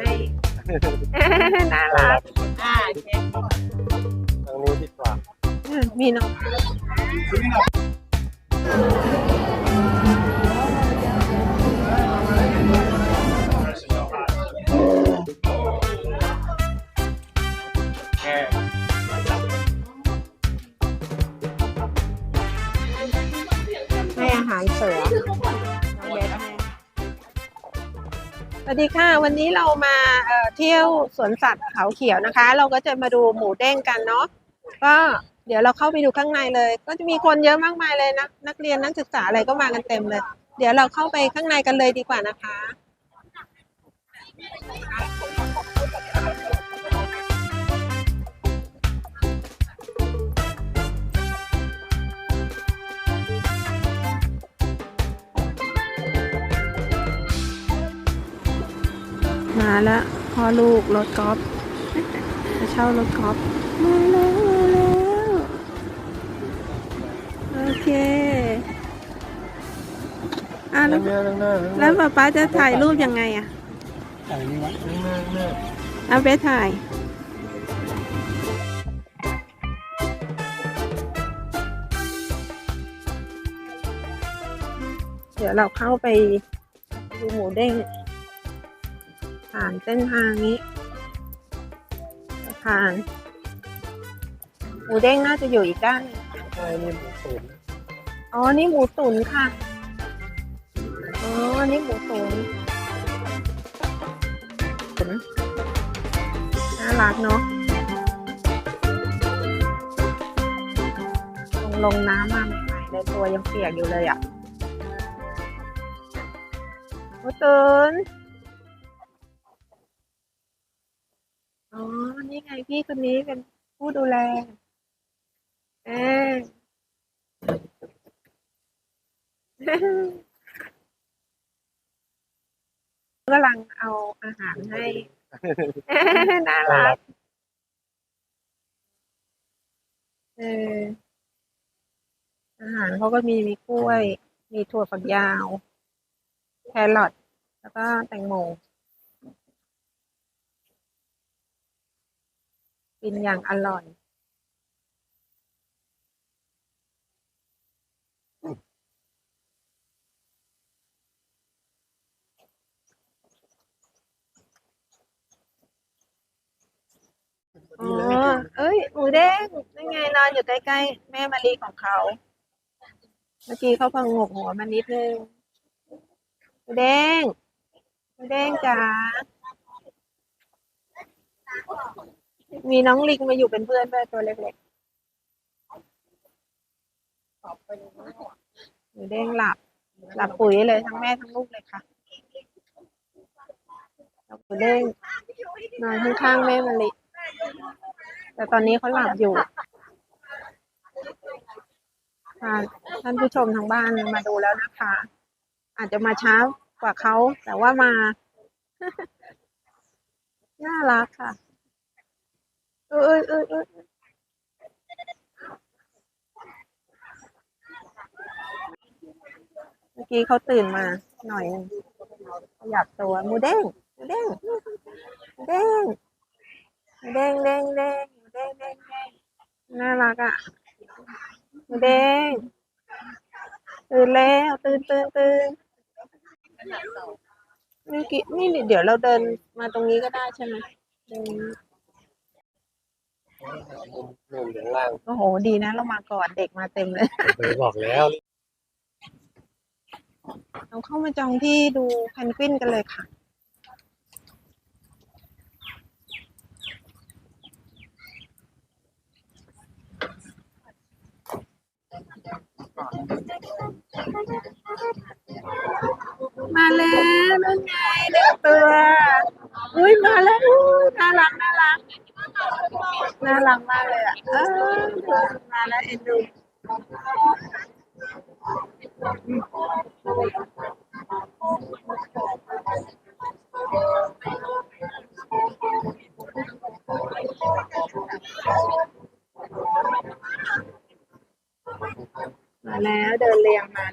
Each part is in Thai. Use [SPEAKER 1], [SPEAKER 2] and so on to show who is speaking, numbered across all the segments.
[SPEAKER 1] ให้ น่ารัก
[SPEAKER 2] อ่าโอเค
[SPEAKER 3] ทางนี้ดีกว่า
[SPEAKER 1] อืมมีน้อง
[SPEAKER 3] แค่
[SPEAKER 1] ให้อาหารเสือน้ วัสดีค่ะ วันนี้เรามาเอ่อเที่ยวสวนสัตว์เขาเขียวนะคะ เราก็จะมาดูหมูเด้งกันเนาะก็เดี๋ยวเราเข้าไปดูข้างในเลย ก็จะมีคนเยอะมากมายเลยนะนักเรียนนักศึกษาอะไรก็มากันเต็มเลย เดี๋ยวเราเข้าไปข้างในกันเลยดีกว่านะคะ แล้วพ่อลูกรถกอล์ฟมาเช่ารถกอล์ฟมาแล้วมาแล้วโอเคอะแล้
[SPEAKER 3] ข้าวงหน้าข้างหน้าข้างห
[SPEAKER 1] แล้
[SPEAKER 3] น้าว
[SPEAKER 1] ป๊าป๊าจะถ่ายรูปยังไงอะ
[SPEAKER 3] ถ่ายนี่วะข้างหน้าข้างหน้า
[SPEAKER 1] เอาไปถ่ายเดี๋ยวเราเข้าไปดูหมูเด้ง ผ่านเส้นทางนี้ผ่านหมูเด้งน่าจะอยู่อีกด้านหนึ่ง
[SPEAKER 3] ใช่นี่หมูตุ๋น
[SPEAKER 1] อ๋อ นี่หมูตุ๋นค่ะ อ๋อ นี่หมูตุ๋นตุ๋นน่ารักเนาะ ลงลงน้ำมาใหม่ๆเลยตัวยังเปียกอยู่เลยอะหมูตุ๋น พี่คนนี้เป็นผู้ดูแลเอ๊ะกำลังเอาอาหารให้น่ารักเอออาหารเขาก็มีมีกล้วย มีถั่วฝักยาว แครอทแล้วก็แตงโม กินอย่างอร่อย อ๋อ เอ้ย หมูเด้งนั่นไงนอนอยู่ใกล้ๆ แม่มะลิของเขา เมื่อกี้เขาพังงกหัวมานิดนึง หมูเด้งหมูเด้งจ๋า มีน้องลิงมาอยู่เป็นเพื่อนด้วยตัวเล็กๆหมูเด้งหลับ หลับปุ๋ยเลยทั้งแม่ทั้งลูกเลยค่ะแล้วหมูเด้งนอนข้างๆแม่มะลิแต่ตอนนี้เขาหลับอยู่ค่ะท่านผู้ชมทางบ้านมาดูแล้วนะคะ อาจจะมาช้ากว่าเขา แต่ว่ามา น่ารักค่ะ เออเออเออเออเมื่อกี้เขาตื่นมาหน่อยหนึ่งขยับตัวหมูเด้งหมูเด้งหมูเด้งเด้งเด้งเด้งเด้งเด้งเด้งน่ารักอะมูเด้งตื่นแล้วตื่นตื่นตื่นนี่อกินี่เดี๋ยวเราเดินมาตรงนี้ก็ได้ใช่ไหมเดิน
[SPEAKER 3] หนุ่มอย่างล่าง
[SPEAKER 1] โอ้โห ดีนะ เรามาก่อนเด็กมาเต็มเลย
[SPEAKER 3] เคยบอกแล้ว
[SPEAKER 1] เราเข้ามาจองที่ดูแพนกวินกันเลยค่ะ มาแล้วนั่นไงเด็กตัว อุ้ยมาแล้วอู้น่ารักน่ารักน่ารักมากเลยอะเออมาแล้วเอ็นดู มา แล้วเดินเรียงมา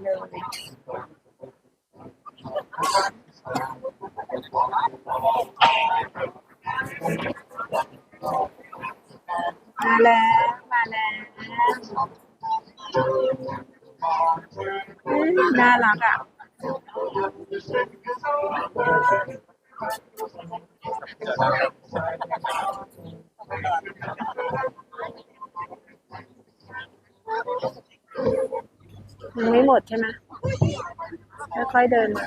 [SPEAKER 1] ยังไม่หมดใช่ไหมค่อยๆเดินมา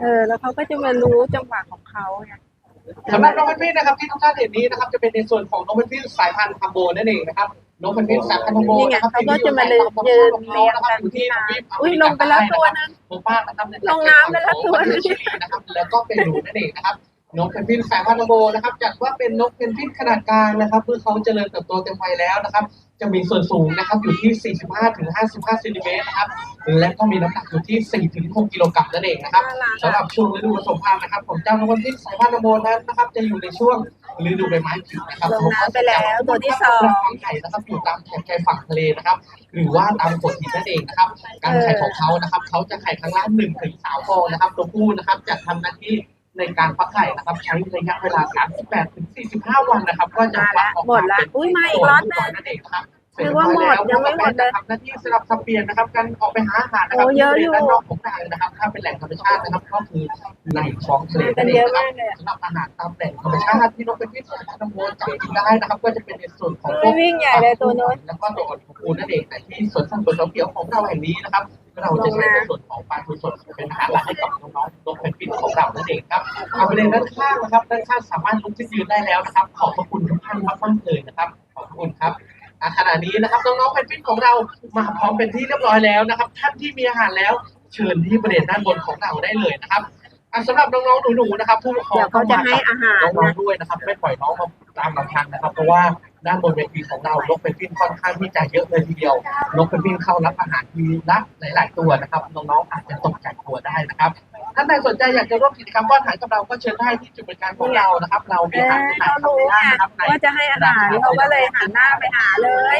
[SPEAKER 1] เออ แล้วเขาก็จะมารู้จังหวะของเขาไง
[SPEAKER 2] สำหรับน้องเพนกวินนะครับที่ทุกท่านเห็นนี้นะครับจะเป็นในส่วนของน้องเพนกวินสายพันธุ์คัมโบนั่นเองนะครับน้องเพนกวินสายพันธุ์คัมโบ
[SPEAKER 1] นี่ไง
[SPEAKER 2] นะครับ
[SPEAKER 1] เขาก็จะมาเลยยืนเรียงกันที่น้ำอุ้ยลงไปแล้วตัวนึง
[SPEAKER 2] ผมป้านะครับ
[SPEAKER 1] ลงน้ำไปแล้วตัวนึง
[SPEAKER 2] นะครับแล้วก็เป็นหนูนั่นเองนะครับ นกเพนกวินสายพันธุ์คัมโบนะครับจัดว่าเป็นนกเพนกวินขนาดกลางนะครับเมื่อเขาเจริญเติบโตเต็มวัยแล้วนะครับ จะมีส่วนสูงนะครับอยู่ที่ 45ถึง55เซนติเมตรนะครับและก็มีน้ำหนักอยู่ที่4ถึง6กิโลกรัมนั่นเองนะครับ
[SPEAKER 1] น่ารัก
[SPEAKER 2] สำหรับช่วงฤดูผสมพันธุ์นะครับของเจ้านกวันที่สายพันธุ์นโมนั้นนะครับ จะอยู่ในช่วงฤดูใบไม้ผลินะครับ
[SPEAKER 1] ลงน้ำไปแล้วตัวที่สอง
[SPEAKER 2] วางไข่นะครับอยู่ตามแถบชายฝั่งทะเลนะครับ หรือว่าตามโขดหินนั่นเองนะครับ การไข่ของเขานะครับเขาจะไข่ครั้งละหนึ่งถึงสามฟองนะครับ ตัวผู้นะครับจะทำหน้าที่ ในการฟักไข่นะครับใช้ระยะเวลา 38ถึง45 วันนะครับ ก็จะฟักออก
[SPEAKER 1] หมดละ
[SPEAKER 2] เป็น
[SPEAKER 1] อุ้ยมาอีกล็อตนึง
[SPEAKER 2] นั่นเองนะครับ
[SPEAKER 1] นึกว่าหมดยังไม่หมดเลย
[SPEAKER 2] ทำหน้าที่สลับสับเปลี่ยนนะครับ การออกไปหาอาหารนะครั
[SPEAKER 1] โอ้เยอะอยู่
[SPEAKER 2] ที่บริเวณด้านนอกของรังนะครับ ถ้าเป็นแหล่งธรรมชาตินะครับก็คือในท้องทะเล
[SPEAKER 1] กันเยอะมากเลยอะ
[SPEAKER 2] สำหรับอาหารตามแหล่งธรรมชาติที่นกเป็นพิษสายพันธุ์โมจับกินได้นะครับ ก็จะเป็นในส่วนของพ
[SPEAKER 1] เฮ้
[SPEAKER 2] วยก
[SPEAKER 1] วิ่งใหญ่เลยตัวโน้น
[SPEAKER 2] แล้วก็ตัวอ่อนของปูนั่นเองแต่ที่สวนสัตว์สวนเขียวของเราแห่งนี้นะครับเราจะใช้ในส่วนของปลาทูสดเป็นอาหารหลักให้กับน้องๆนกเพนกวินของเรานั่นเองครับเอาไปเลยด้านข้างนะครับด้านข้างสามารถลุกขึ้นยืนได้แล้วนะครับ ขอบพระคุณทุกท่านมากๆเลยนะครับ ขอบพระคุณครับอะ ขณะนี้นะครับน้องๆเพนกวินของเรามาพร้อมเป็นที่เรียบร้อยแล้วนะครับ ท่านที่มีอาหารแล้วเชิญที่บริเวณด้านบนของเราได้เลยนะครับอะสำหรับน้องๆหนูๆนะครับผู้ปกครอง
[SPEAKER 1] เดี๋ยวเขาจะให้อาหาร
[SPEAKER 2] น้อง
[SPEAKER 1] นะ
[SPEAKER 2] ๆด้วยนะครับ ไม่ปล่อยน้องมา ตามลำพังนะครับ เพราะว่าด้านบนเวทีของเรานกเพนกวินค่อนข้างที่จะเยอะเลยทีเดียวนกเพนกวินเข้ารับอาหารทีละหลาย ๆ ตัวนะครับน้องๆอาจจะตกใจกลัวได้นะครับท่านใดสนใจอยากจะร่วมกิจกรรมป้อนอาหารกับเราก็เชิญได้ที่จุดบริการของเรานะครับ เรา
[SPEAKER 1] เอ
[SPEAKER 2] มีอาหาร
[SPEAKER 1] อ
[SPEAKER 2] ที่ไหน
[SPEAKER 1] เขา
[SPEAKER 2] ทำ
[SPEAKER 1] รู้
[SPEAKER 2] ไม่ได้
[SPEAKER 1] ไง
[SPEAKER 2] นะครับใน
[SPEAKER 1] ว่าจะให้อาหารเขาก็เลยหันหน้าไปหาเลย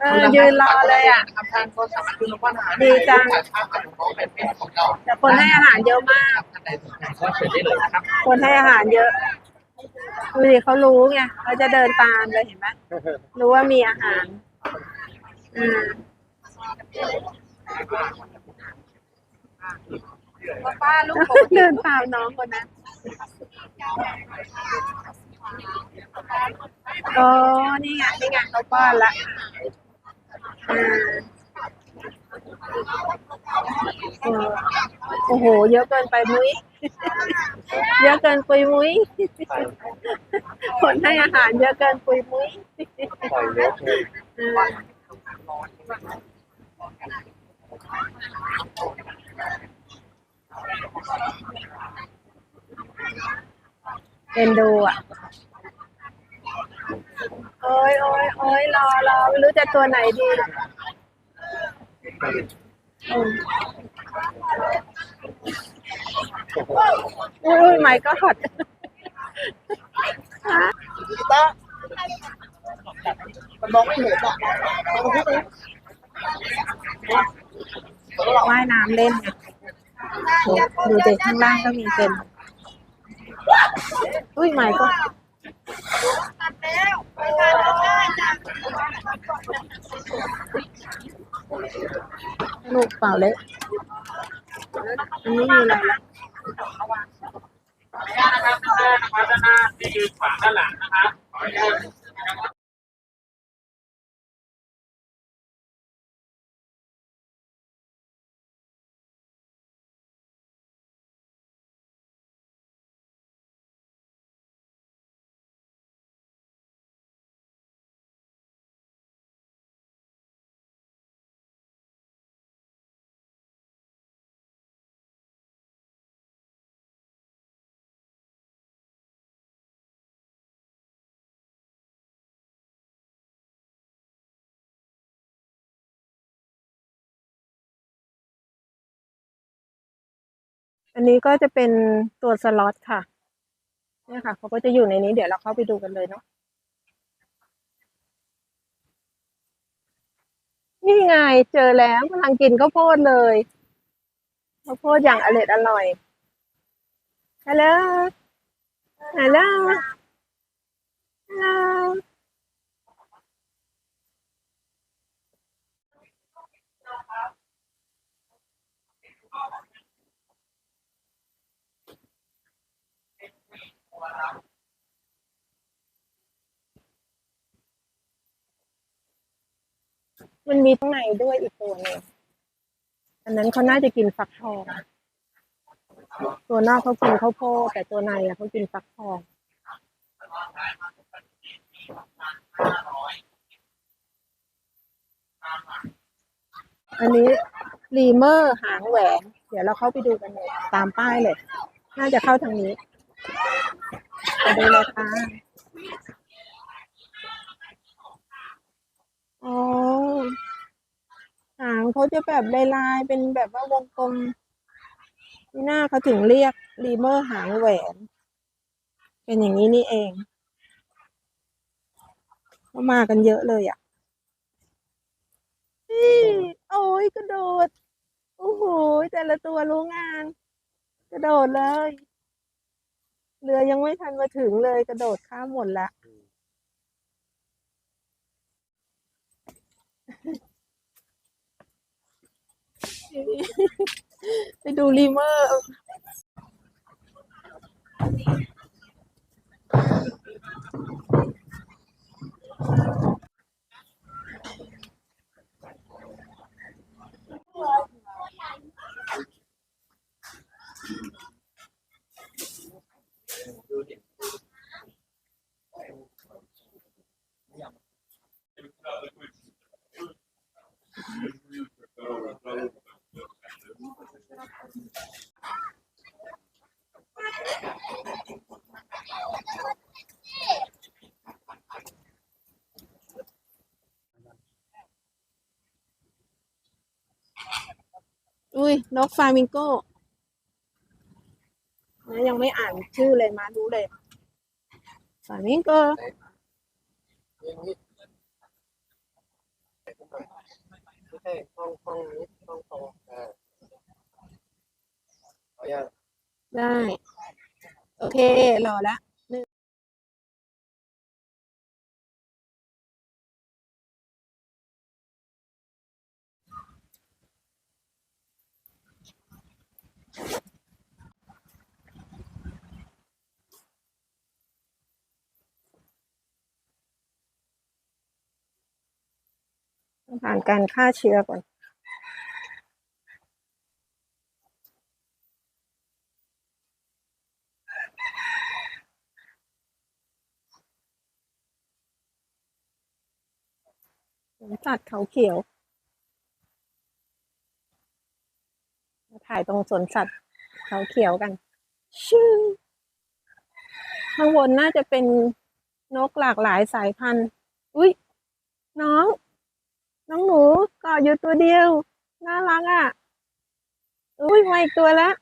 [SPEAKER 1] เออยืนรอเลยอะ
[SPEAKER 2] นะครับท่านก็สามารถยืนรอป้อนอาหาร
[SPEAKER 1] ดีจัง
[SPEAKER 2] ถ่ายภาพกับน้องๆเพนกวินของเรา
[SPEAKER 1] แต่คนให้อาหารเยอะมาก
[SPEAKER 2] ท่านใดสนใจก็เชิญได้เลยนะครับ
[SPEAKER 1] คนให้อาหารเยอะ ดูดิเขารู้ไงเขาจะเดินตามเลยเห็นไหมรู้ว่ามีอาหารอืมป้าลูกเดินตามน้องคนนั้นโอ้นี่ไงนี่ไงเขาป้อนละอ่า โอ้โห เยอะเกินไปมุ้ย เยอะเกินปุยมุ้ย คนให้อาหารเยอะเกินปุยมุ้ย
[SPEAKER 3] ใส่เยอะเกิน
[SPEAKER 1] เอ็นดูอะ โอ้ยโอ้ยโอ้ยรอรอไม่รู้จะตัวไหนดี อืมอุ้ยอุ้ยไม่ก็หด
[SPEAKER 2] มันมองไม่เห็นอะ
[SPEAKER 1] ว่ายน้ำเล่นไงดูเด็กข้างล่างก็มีเป็นอุ้ยไม่ก็ลูก ลูกเปล่าเล็กอันนี้มีอะไรละขออน
[SPEAKER 4] ุญาตนะครับ
[SPEAKER 2] ด้านหน้า
[SPEAKER 4] นะครับด้านหน้า
[SPEAKER 2] ที่ยืนขวาด้านหลังนะครับ อัน
[SPEAKER 1] นี้ก็จะเป็นตัวสล็อตค่ะ เนี่ยค่ะเขาก็จะอยู่ในนี้เดี๋ยวเราเข้าไปดูกันเลยเนาะนี่ไงเจอแล้วกำลังกินข้าวโพดเลยข้าวโพดอย่างอร่อยอร่อยฮัลโหลฮัลโหล ฮัลโหล มันมีข้างในด้วยอีกตัวหนึงอันนั้นเขาน่าจะกินฟักทองตัวนอกเขากินข้าวโพดแต่ตัวในอะเขากินฟักทองอันนี้รีเมอร์หางแหวนเดี๋ยวเราเข้าไปดูกันเลยตามป้ายเลย น่าจะเข้าทางนี้ไปดูเลยค่ะอ๋อหาง เขาจะแบบลายๆเป็นแบบว่าวงกลมนี่หน้าเขาถึงเรียกรีเมอร์หางแหวน เป็นอย่างนี้นี่เองเขามากันเยอะเลยอะนี่โอ้ยกระโดด โอ้โหแต่ละตัวรู้งาน กระโดดเลย เรือยังไม่ทันมาถึงเลยกระโดดข้ามหมดละ ไปดูรีเมอร์ อุ้ยนกฟามิงโก้นะยังไม่อ่านชื่อเลยมารู้เลยฟามิงโก
[SPEAKER 3] อย่างนี้ไม่ใช่ห้องห้องนี้ห้องโตอ่าเอาย่าง
[SPEAKER 1] ได้ โอเครอละ ผ่านการฆ่าเชื้อก่อนสวนสัตว์เขาเขียวมาถ่ายตรงสวนสัตว์เขาเขียวกัน ชื่อข้างบนน่าจะเป็นนกหลากหลายสายพันธุ์ อุ้ยน้อง น้องหนูเกาะอยู่ตัวเดียว น่ารักอะ อุ้ยมาอีกตัวแล้ว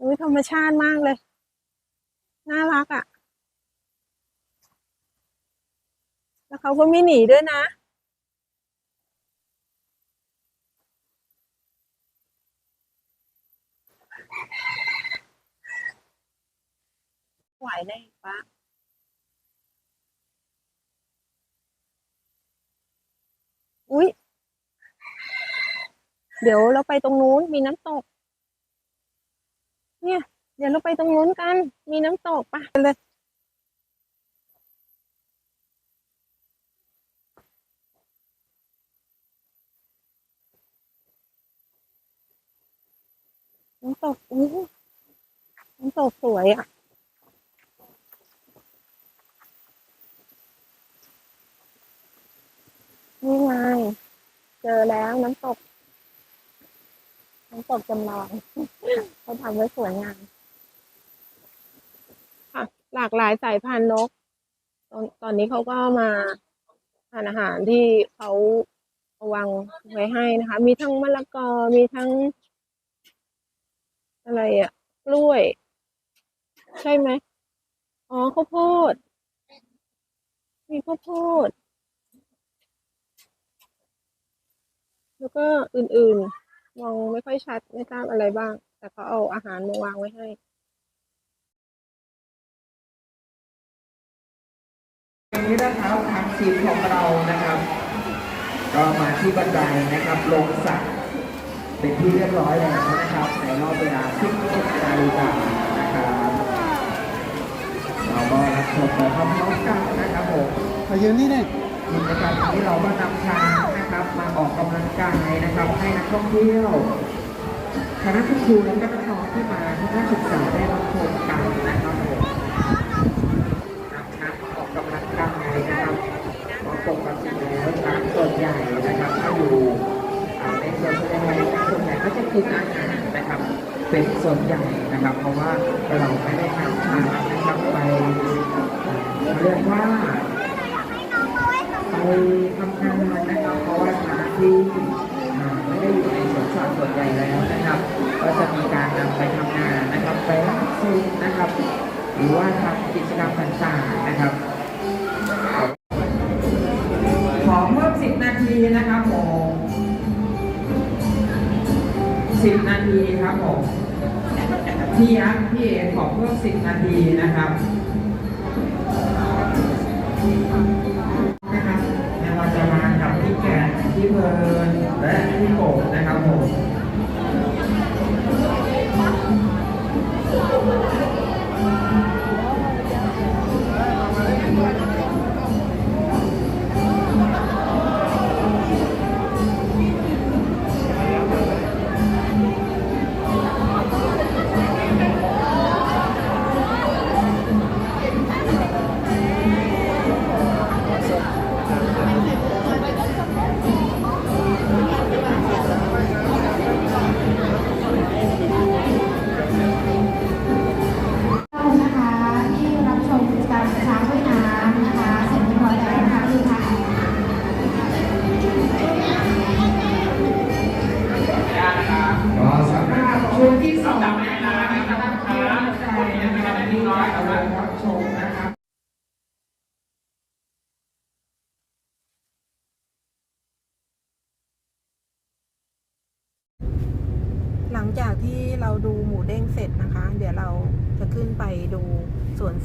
[SPEAKER 1] อุ้ยธรรมชาติมากเลย น่ารักอะ แล้วเขาก็ไม่หนีด้วยนะ ไหวได้ปะ อุ๊ยเดี๋ยวเราไปตรงนู้นมีน้ำตก เนี่ย เดี๋ยวเราไปตรงนู้นกัน มีน้ำตกปะไปเลยน้ำตกอู้น้ำตกสวยอะ นี่ไง เจอแล้วน้ำตก น้ำตกจำลองเขาทำไว้สวยงาม ค่ะ หลากหลายสายพันธุ์นก ตอนตอนนี้เขาก็มาทานอาหารที่เขาเอาวางไว้ให้นะคะ มีทั้งมะละกอ มีทั้ง อะไรอะกล้วย ใช่ไหม อ๋อข้าวโพด มีข้าวโพด แล้วก็อื่นๆ มองไม่ค่อยชัดไม่ทราบอะไรบ้าง แต่เขาเอาอาหารมาวางไว้ให้
[SPEAKER 5] วันนี้นะครับทางทีมของเรานะครับ ก็มาที่บันไดนะครับ ลงสระเป็นที่เรียบร้อยแล้วนะครับ ในรอบเวลา16นาฬิกานะครับ เราก็รับชมไปพร้อมๆกันนะครับผม
[SPEAKER 3] มายืนนี่เนี่ย
[SPEAKER 5] กิจกรรมนี้เราก็นำช้างนะครับ มาออกกำลังกายนะครับ ให้นักท่องเที่ยวคณะครูและก็น้องที่มาที่นักศึกษาได้รับชมกันนะครับผมนำช้างมาออกกำลังกายนะครับเพราะปกติแล้วช้างส่วนใหญ่นะครับถ้าอยู่อ่าในส่วนแสดงส่วนใหญ่ก็จะกินอาหารนะครับเป็นส่วนใหญ่นะครับ เพราะว่าเราไม่ได้นำช้างนะครับไปเรียกว่า ไปทำงานนะครับ เพราะว่าช้างที่ไม่ได้อยู่ในสวนสัตว์ส่วนใหญ่แล้วนะครับ ก็จะมีการนำไปทำงานนะครับ ไปรับซื้อนะครับ หรือว่าทำกิจกรรมต่างๆนะครับ ขอเพิ่มสิบนาทีนะครับผมสิบนาทีครับผมพี่ยักษ์พี่เอขอเพิ่มสิบนาทีนะครับนะครับ พี่เพิร์นและพี่โกบนะครับผม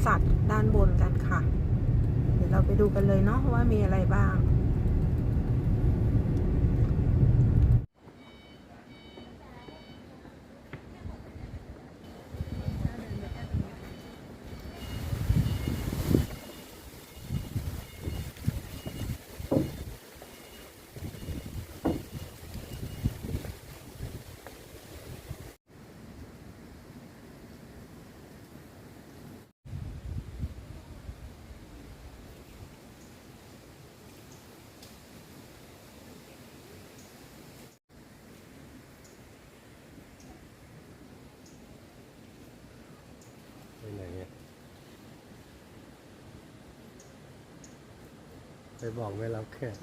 [SPEAKER 1] สัตว์ด้านบนกันค่ะ เดี๋ยวเราไปดูกันเลยเนาะว่ามีอะไรบ้าง
[SPEAKER 3] ไปบอกไม่รับแขก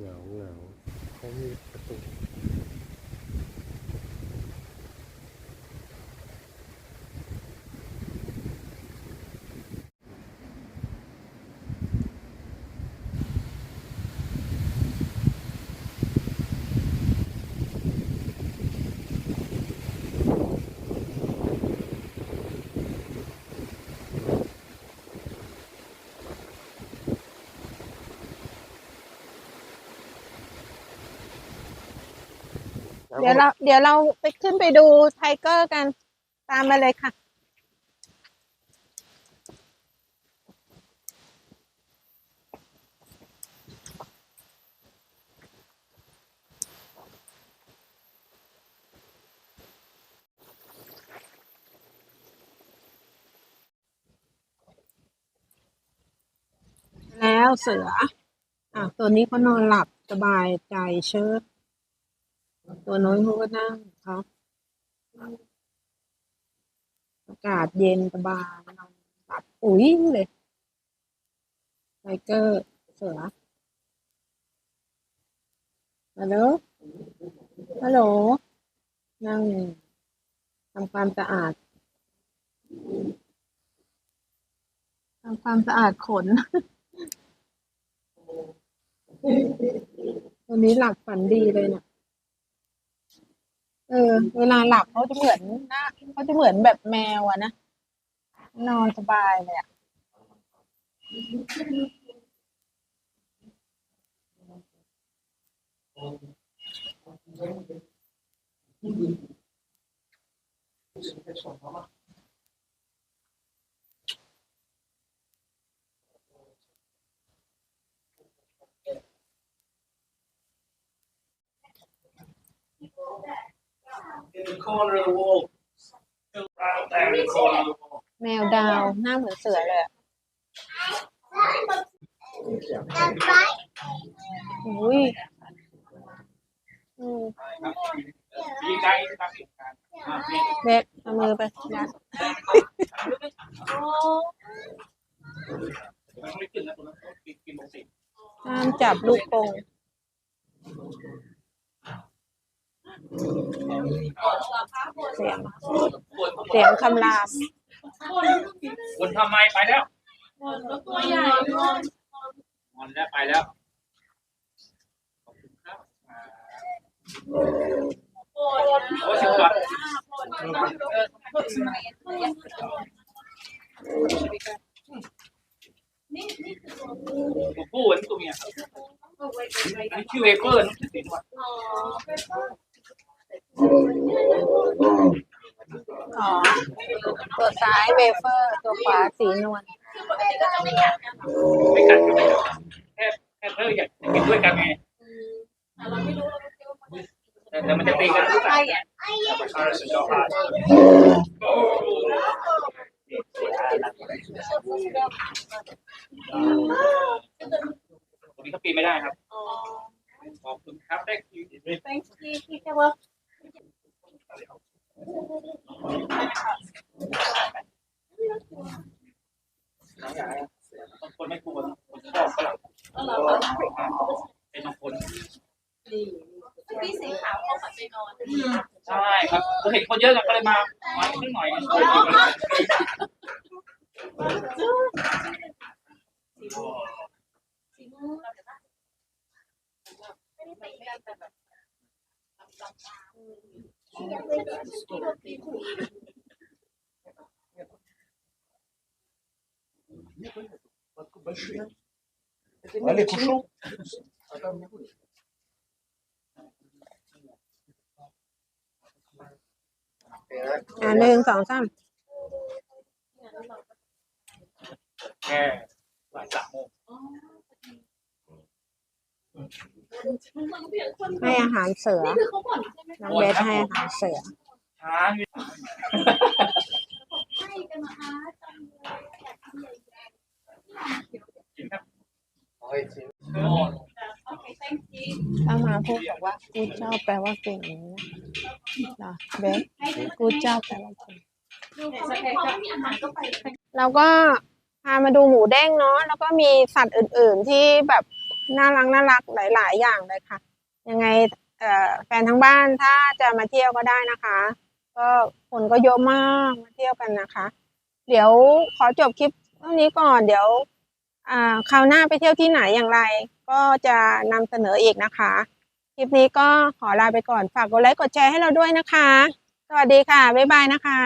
[SPEAKER 3] เหงาเหงาเขามีประตู
[SPEAKER 1] เดี๋ยวเราเดี๋ยวเราไปขึ้นไปดูไทเกอร์กันตามมาเลยค่ะ แล้วเสือ อะ ตัวนี้เขานอนหลับสบายใจเชิด ตัวน้อยเขาก็นั่งครับอากาศเย็นสบายนอนหลับปุ๋ยเลยไทเกอร์เสือฮัลโหลฮัลโหลนั่งทำความสะอาดทำความสะอาดขนตัวนี้หลับฝันดีเลยเนี่ย เออ เวลาหลับเขาจะเหมือนหน้าเขาจะเหมือนแบบแมวอะนะนอนสบายเลยอะ
[SPEAKER 4] in the corner of the wall. Right up there in the corner of the wall.
[SPEAKER 1] แมวดาวหน้าเหมือนเสือเลยอะอุ้ยอืม
[SPEAKER 4] You guys have it. Ah, yeah.
[SPEAKER 1] เบ็ดเอามือไปยัด
[SPEAKER 4] ไม่ขึ้นแล้วตัวนั้นต้องกินกินหมดสิ
[SPEAKER 1] ห้ามจับลูกกรง เสียงเสียงคำราม
[SPEAKER 4] คนทำไมไปแล้วมันแล้วไปแล้วขอบคุณครับอ่าโอ้สิบบาทตัวผู้อันนี้ตัวเมียอันนี้ชื่อเวเปอร์นะชื่อเสียงว่า
[SPEAKER 1] อ๋อ ตัวซ้ายเวเฟอร์ ตัวขวาสีนวล
[SPEAKER 4] ไม่กัดกันไม่กัดแค่แค่เธออยากกินด้วยกันไงแต่แต่มันจะตีกันหรือเปล่าตรงนี้เขาปีนไม่ได้ครับขอบคุณครับได้คิวบางคนไม่กลัวคนชอบฝรั่งเป็นบางคน
[SPEAKER 6] พี่สีขาวเขาขับไปนอน
[SPEAKER 4] ใช่ครับเราเห็นคนเยอะกันก็เลยมามาขึ้นหน่อย
[SPEAKER 6] สีม่วง ไม่ได้ไปกันแต่แบบ
[SPEAKER 2] Allez, cochon.
[SPEAKER 1] อ่าหนึ่งสองสาม
[SPEAKER 4] แค่บ่ายสามโมง
[SPEAKER 1] ให้อาหารเสือ
[SPEAKER 6] นี่คือเขาบ่นใช่ไหม
[SPEAKER 1] น้องเบสให้อาหารเสือ
[SPEAKER 4] ช้าอยู่
[SPEAKER 6] ให้กันนะคะจำเลยอยากกินใหญ่
[SPEAKER 4] จริงครับ
[SPEAKER 6] ๆโอเค thank you
[SPEAKER 1] ถ้ามาพูดบอกว่ากูเจ้าแปลว่าเก่งอย่างนี้นะเบสกูเจ้าแปลว่าเก่ง
[SPEAKER 6] ดูเขาไม่พอไม่มีอาหารก็ไป
[SPEAKER 1] เราก็พามาดูหมูเด้งเนาะแล้วก็มีสัตว์อื่น ๆ ที่แบบ น่ารักน่ารักหลาย ๆ อย่างเลยค่ะ ยังไงแฟนทั้งบ้านถ้าจะมาเที่ยวก็ได้นะคะ ก็คนก็เยอะมากมาเที่ยวกันนะคะ เดี๋ยวขอจบคลิปเท่านี้ก่อนเดี๋ยวคราวหน้าไปเที่ยวที่ไหนอย่างไร ก็จะนำเสนออีกนะคะ คลิปนี้ก็ขอลาไปก่อนฝากกดไลค์กดแชร์ให้เราด้วยนะคะ สวัสดีค่ะ บ๊ายบายนะคะ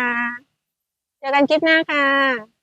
[SPEAKER 1] เจอกันคลิปหน้าค่ะ